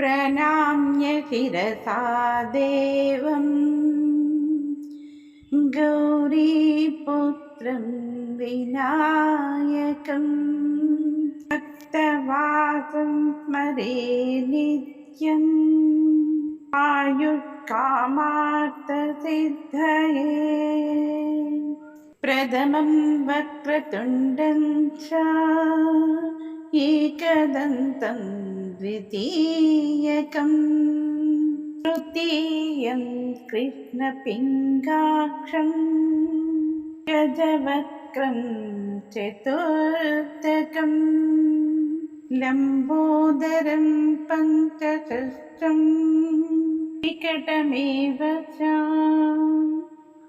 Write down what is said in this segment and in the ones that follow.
प्रणम्य शिरसा देवम्। गौरीपुत्रं विनायकम्। भक्तवासं स्मरे नित्यम्। आयुष्कामार्थसिद्धये प्रथमं वक्रतुण्डं च। एकदन्तं द्वितीयकम्। तृतीयं कृष्णपिङ्गाक्षं गजवक्त्रं चतुर्थकम्। लम्बोदरं पञ्चषष्ठम् विकटमेव च।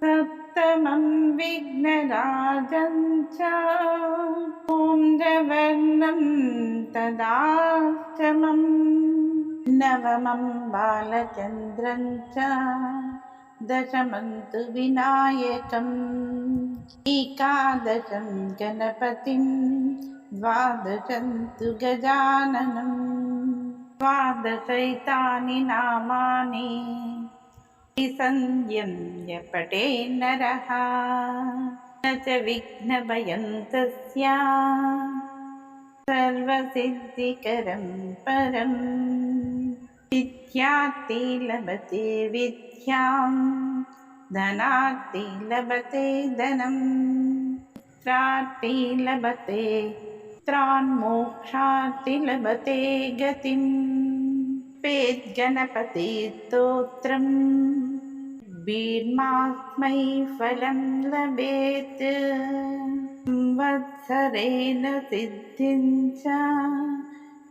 सप्तमं विघ्नराजं च। पून्द्रवर्णं तदाष्टमम् नवमं बालचन्द्रं च दशमं तु विनायकम् एकादशं गणपतिं द्वादशं तु गजाननं द्वादशैतानि नामानि विसन्ध्यं पटे नरः न च विघ्नभयं तस्य सर्वसिद्धिकरं परम्। विद्यार्थी लभते विद्यां धनार्थी लभते धनम् त्रार्थी लभते त्रान्मोक्षार्थी लभते गतिम्। पेद्गणपति स्तोत्रम्। भीर्मास्मै फलं लभेत् संवत्सरेण सिद्धिं च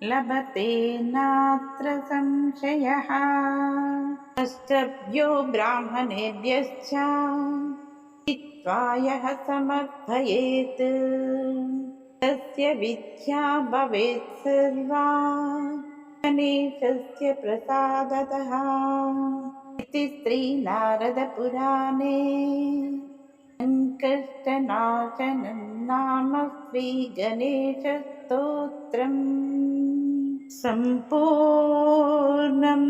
लभते नात्र संशयः। अष्टभ्यो ब्राह्मणेभ्यश्च। हित्वा यः समर्थयेत्। तस्य विद्या भवेत् सर्वा। गणेशस्य प्रसादतः। इति श्रीनारदपुराणे കഷ്ടനാശനം നാമ ശ്രീ ഗണേശസ്തോത്രം സമ്പൂർണം